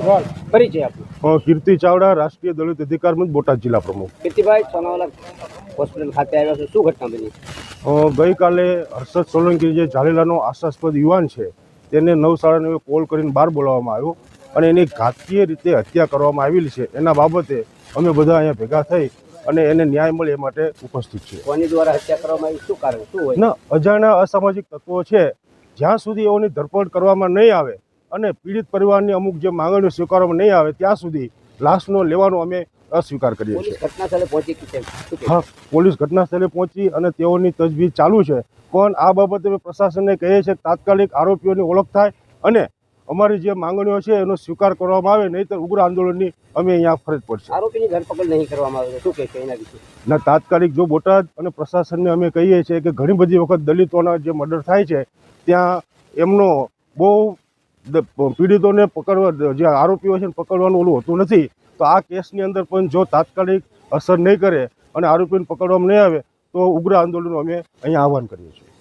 Sorry પરિચય આપો. કીર્તિ ચાવડા રાષ્ટ્રીય દલિત અધિકાર મંચ બોટાદ જિલ્લા પ્રમુખ. કીર્તિભાઈ સોનાવાલા હોસ્પિટલ ખાતે આવ્યા છો. શું ઘટના બની? ગઈકાલે હર્ષદ સોલંકી જે ઝાલેલાનો આશાસ્પદ યુવાન છે તેને નવ કોલ કરીને બહાર બોલાવવામાં આવ્યો અને એની ઘાતકીય રીતે હત્યા કરવામાં આવેલી છે. એના બાબતે અમે બધા અહીંયા ભેગા થઈ અને એને ન્યાય મળે એ માટે ઉપસ્થિત છીએ. કોની દ્વારા હત્યા કરવામાં આવી? શું કારણ? શું હોય? ના અજાણ્યા અસામાજિક તત્વો છે. જ્યાં સુધી એઓની ધરપકડ કરવામાં નહીં આવે અને પીડિત પરિવારની અમુક જે માંગણીઓ સ્વીકારવામાં નહીં આવે ત્યાં સુધી લાશનો લેવાનો અમે અસ્વીકાર કરીએ છીએ? હા પોલીસ ઘટના સ્થળે પહોંચી અને તેઓની તજવીજ ચાલુ છે. પણ આ બાબતે અમે પ્રશાસનને કહીએ છીએ તાત્કાલિક આરોપીઓની ઓળખ થાય અને અમારી જે માંગણીઓ છે એનો સ્વીકાર કરવામાં આવે નહીંતર ઉગ્ર આંદોલનની અમે અહીંયા ફરજ પડશે. આરોપીની ધરપકડ નહીં કરવામાં આવે શું કહે છે એના વિશે? ના તાત્કાલિક જો બોટાદ અને પ્રશાસનને અમે કહીએ છીએ કે ઘણી બધી વખત દલિતોના જે મર્ડર થાય છે ત્યાં એમનો બહુ પીડિતોને પકડવા, જે આરોપીઓ છે પકડવાનું ઓલું હોતું નથી, તો આ કેસની અંદર પણ જો તાત્કાલિક અસર નહીં કરે અને આરોપીને પકડવામાં નહીં આવે, તો ઉગ્ર આંદોલનનું અમે અહીંયા આહવાન કરીએ છીએ.